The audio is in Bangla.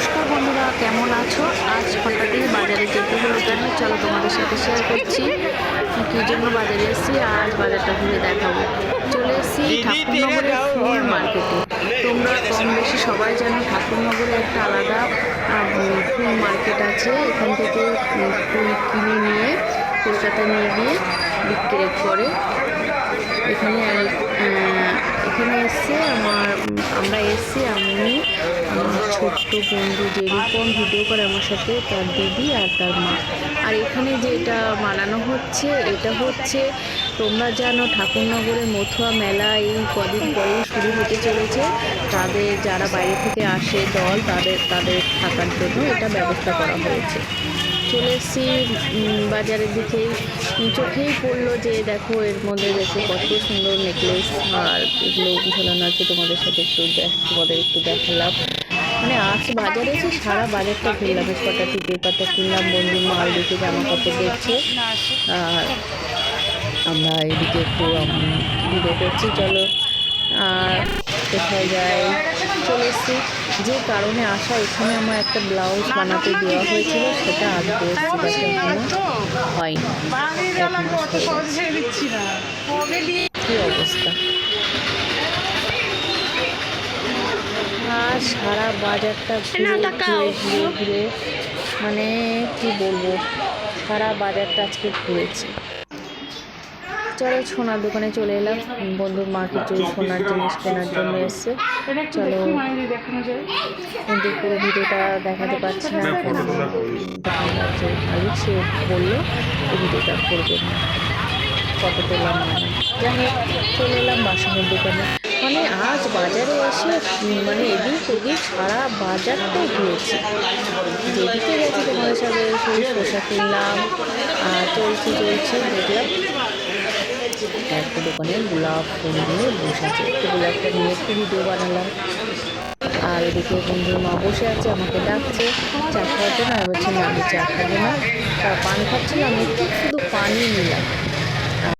নমস্কার বন্ধুরা কেমন আছো? আজ হঠাৎই বাজারে যেতে হলো কেন? চলো তোমাদের সাথে শেয়ার করছি কী জন্য বাজারে এসেছি আজ বাজারটা ঘুরে দেখাবো। চলে এসেছি ঠাকুরনগরের ফুল মার্কেটে। তোমরা কম বেশি সবাই জানো ঠাকুরনগরে একটা আলাদা ফুল মার্কেট আছে। এখান থেকে ফুল কিনে নিয়ে কলকাতা নিয়ে গিয়ে বিক্রি করে। এখানে এখানে এসছে আমার, আমরা এসছি আমি আমার ছোট্ট বন্ধু যেরকম ভিডিও করে আমার সাথে, তার দিদি আর তার মা। আর এখানে যে এটা বানানো হচ্ছে, এটা হচ্ছে তোমরা জানো ঠাকুরনগরের মথুয়া মেলা এই কদিন পরে শুরু হতে চলেছে। তাদের যারা বাইরে থেকে আসে দল, তাদের তাদের থাকার জন্য এটা ব্যবস্থা করা হয়েছে। চলে এসেছি বাজারের দিকেই। চোখেই পড়ল যে, দেখো, এর মধ্যে দেখো কত সুন্দর নেকলেস আর এগুলো ঝোলানো আছে তোমাদের সাথে একটু তোমাদের একটু দেখালাম। মানে আজ বাজারে এসে সারা বাজারটা ঘুরলাম কটা টিপের পাতা কিনলাম, বন্ধু মাল দেখে জামা কাপড় দেখছে। আর আমরা এদিকে একটু ভিডিও করছি চলো। আর কোথায় যায়। চলে এসেছি। যে কারণে আসা এখানে আমার একটা ব্লাউজ বানাতে দেওয়া হয়েছিল সেটা এসেছি হয়নি। হয়ে। কি অবস্থা? আর সারা বাজারটা ঘুরে ঘুরে ঘুরে মানে কি বলব? সারা বাজারটা আজকে ঘুরেছি। চলো সোনার দোকানে চলে এলাম। বন্ধুর মা কিছু সোনার জিনিস কেনার জন্য এসছে। চলো কিন্তু পুরো ভিডিওটা দেখাতে পারছি না। এখন দোকানদার সে বলল এই ভিডিওটা করবে না। কত পেলাম যাই চলে এলাম বাসনের দোকানে। মানে আজ বাজারে এসে মানে এদিক ওদিক সারা বাজারটাই ঘুরেছি। যেদিকে গেছি তোমাদের সাথে সেই শসা কিনলাম। আর চলছি চলছি দেখলাম একটা দোকানে গোলাপ ফুল নিয়ে বসে আছে তো গোলাপটা নিয়ে একটু ভিডিও বানালাম। আর এদিকে বন্ধুর মা বসে আছে, আমাকে ডাকছে। চা খাওয়াতে না আমি বলছি, না, আমি চা খাব না। পান খাচ্ছিলাম একটু শুধু পানি নিলাম।